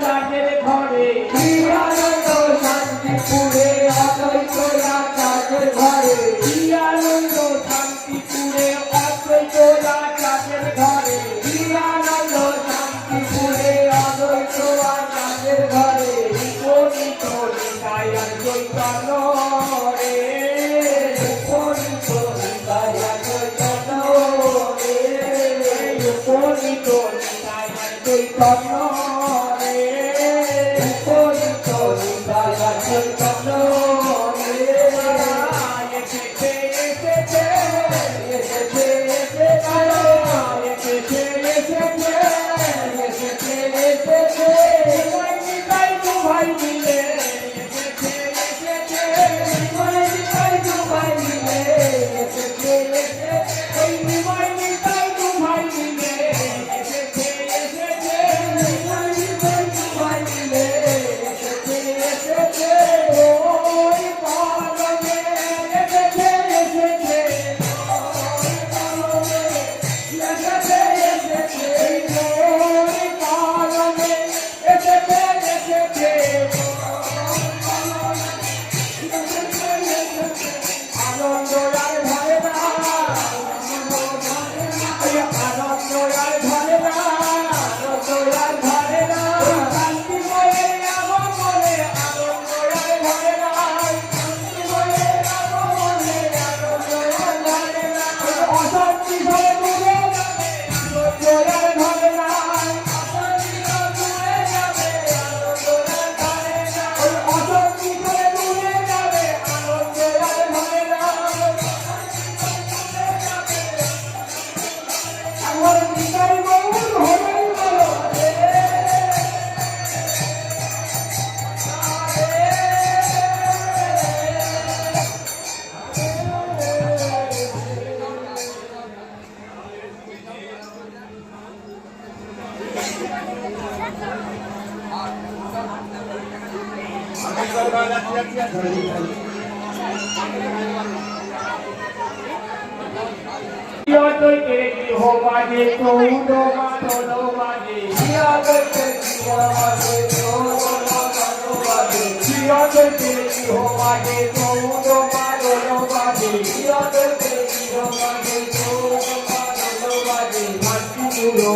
Thank you.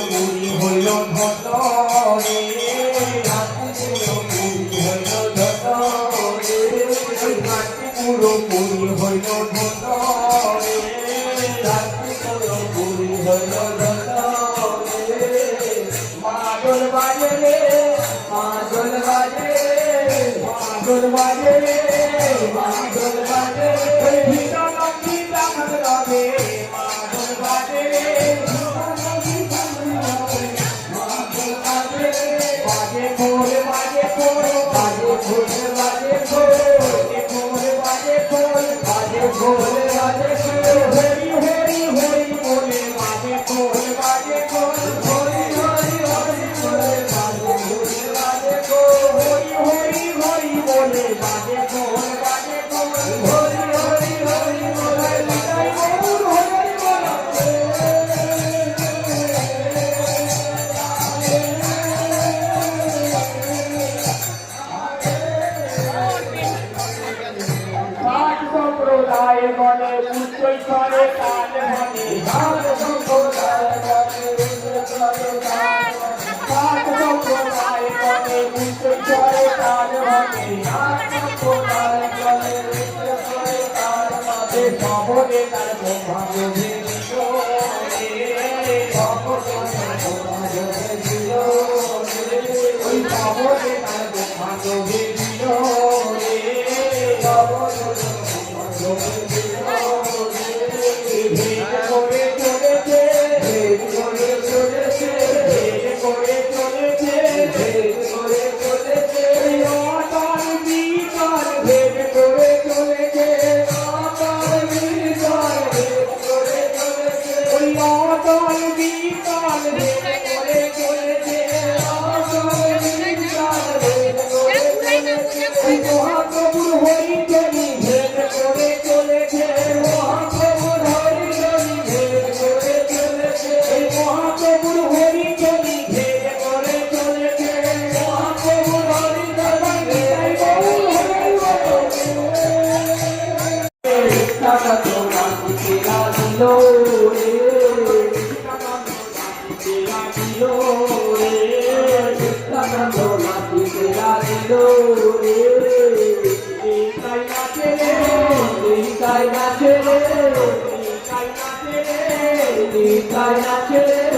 ভুল হইল না কায় নাচে রে কায় নাচে রে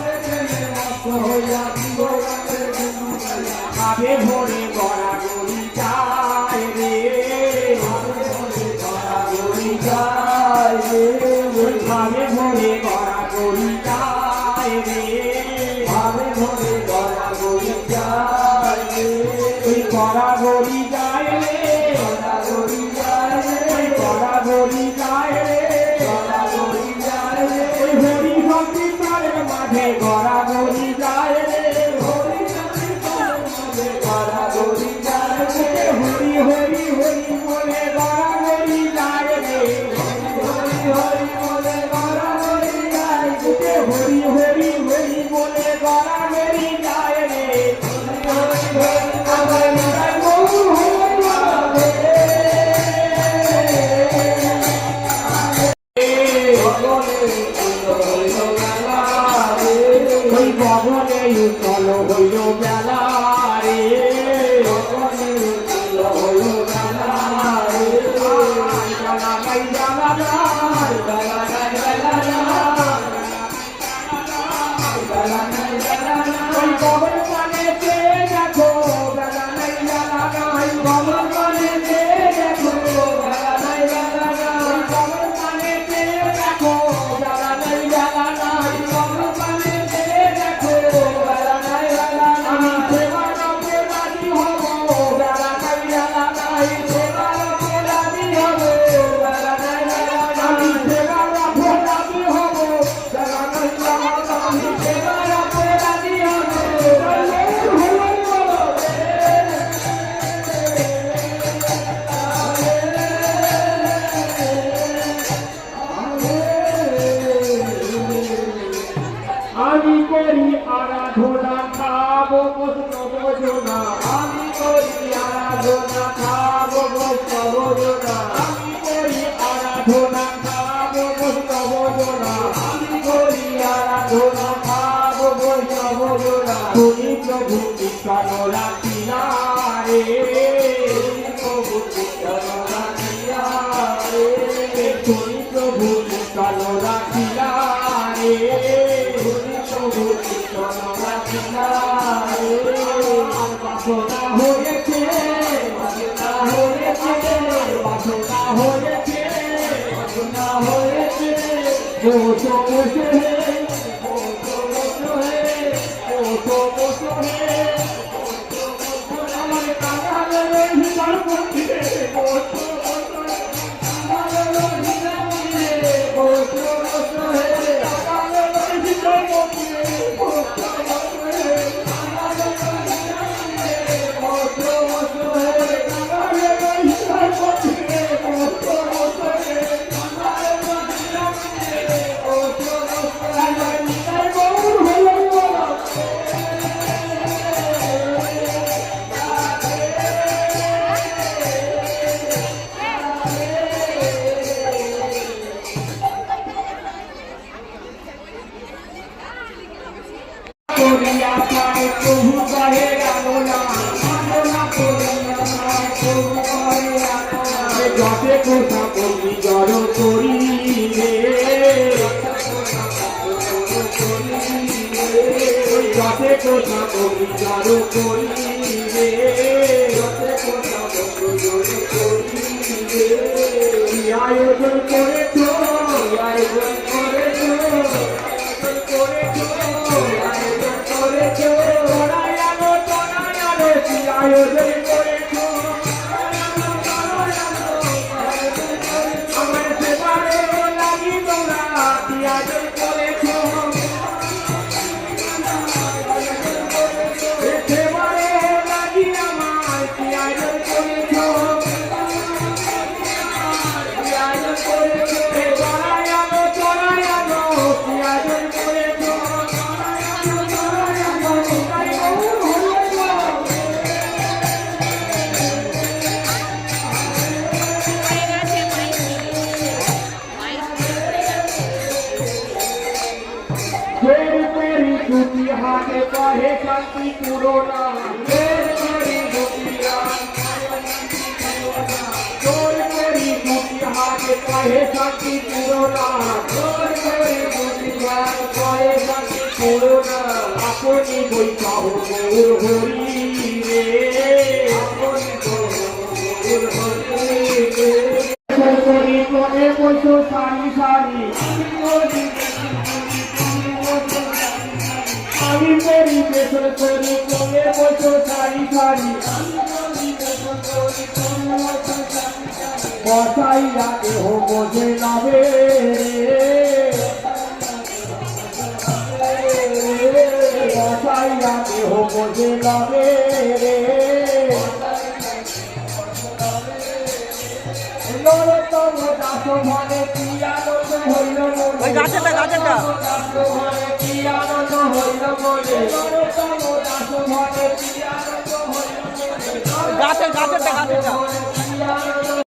খাবে ভরে গড়া গড়ি যায় রে ভরে গড়া গড়ি যায় রে। Yeah. Oh, কবি জড় শান্তি পুরোনা ফের তেরি দুটি তোর তেরি দুটি হাতে। কহে শান্তি পুরোনা তোর তেরি দুটি হাতে। কহে শান্তি পুরোনা আপনি বৈকাহ গৌর হরি রে। আপনি গৌর হরি রে। করি করে বসো বসাইয়া দেহ বোঝে নবে বসাইয়া দেহ বোঝে নবে নরতম দাস মনে হইল মনে? মনে হইল মনে? নরতম দাস মনে হইল মনে?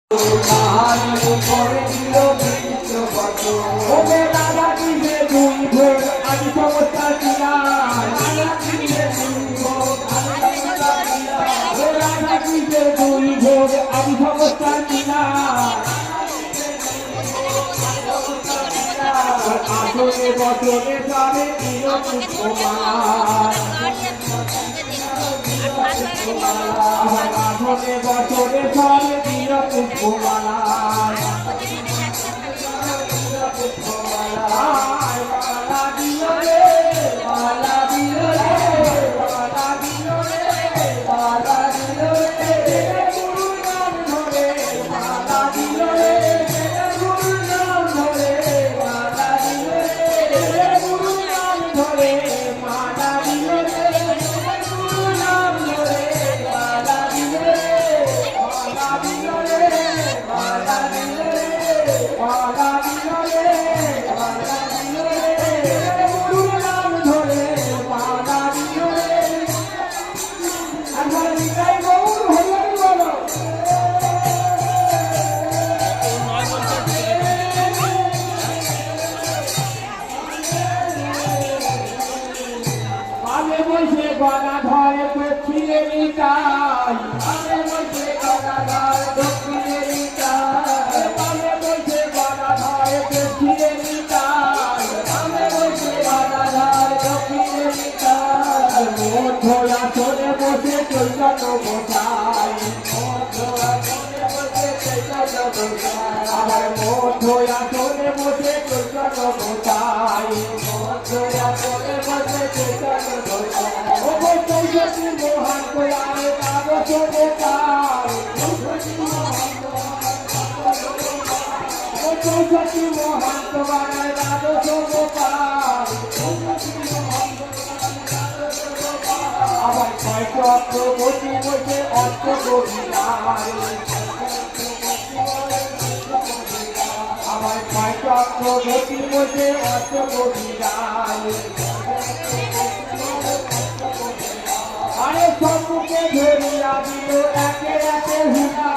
আসলে বছরে আমার আসলে বছরে সারে দিল আমার ছয় চক্র বসে অর্থ কবিরাই আমার ছয় চক্র বসে অর্থ কবিরাই বহুকে ধরিয়া দিল, একে একে হুলা।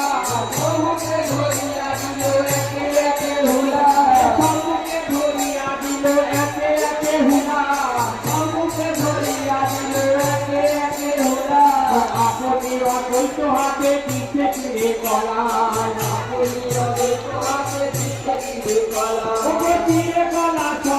বহুকে ধরিয়া দিল, একে একে হুলা। বহুকে ধরিয়া দিল, একে একে হুলা। বহুকে ধরিয়া দিল, একে একে হুলা। আপনি অদ্বৈত হাতে পিছে ফিরে কলায়। আপনি অদ্বৈত হাতে পিছে ফিরে কলায়। ফিরে কলা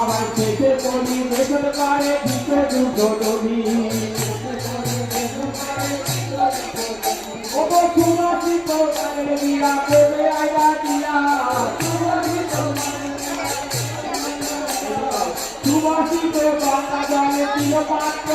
আমার পেটে পারে দিতে দুর্গমি ওগো তুলসী কোথায় দিয়া কবে আয়া দিয়া তুলসী কোথায় দিয়া তিলপাত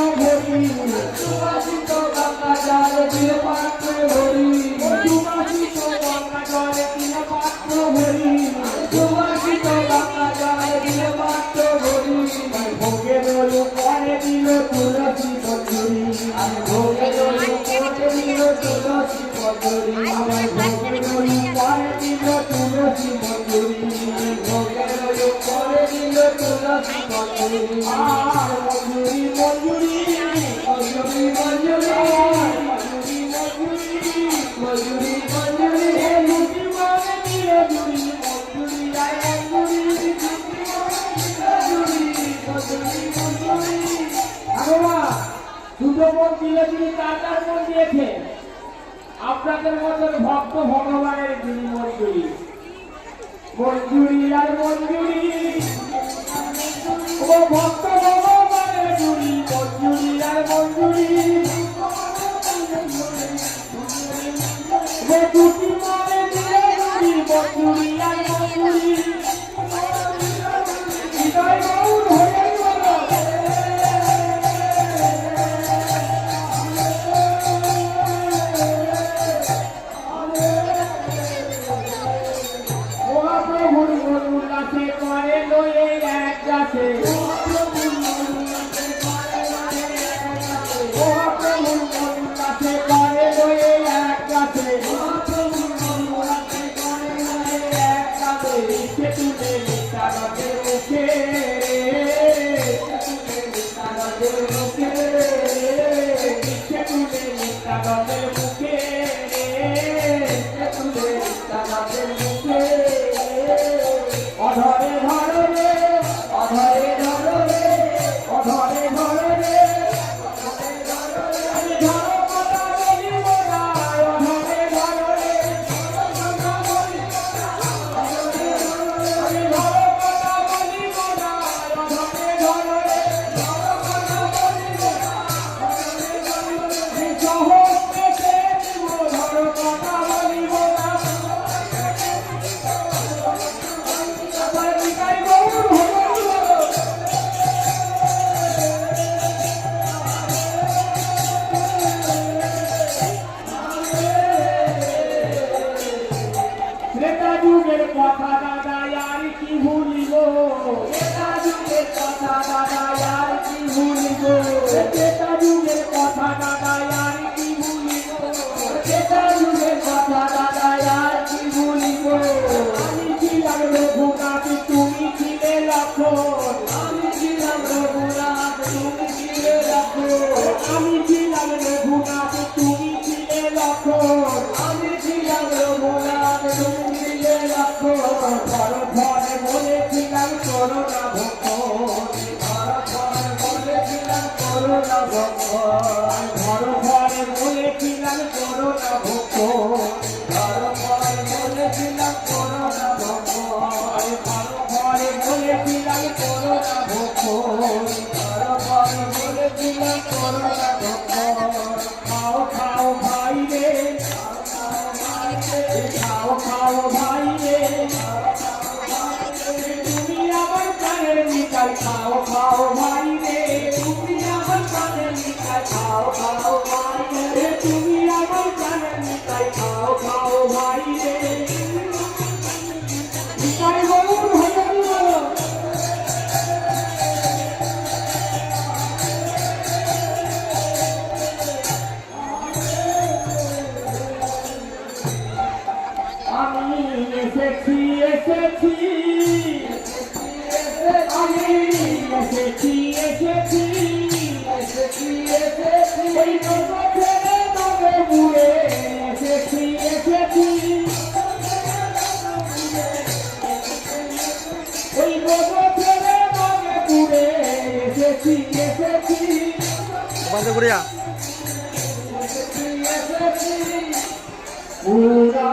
Hallelujah. ঘর ঘরে বলেছিলাম করো না ভোগ ঘর ঘরে বলেছিলাম করো না ভোগ খাও খাও ভাই রে খাও ভাই রে বন্ধ করে যা পুরা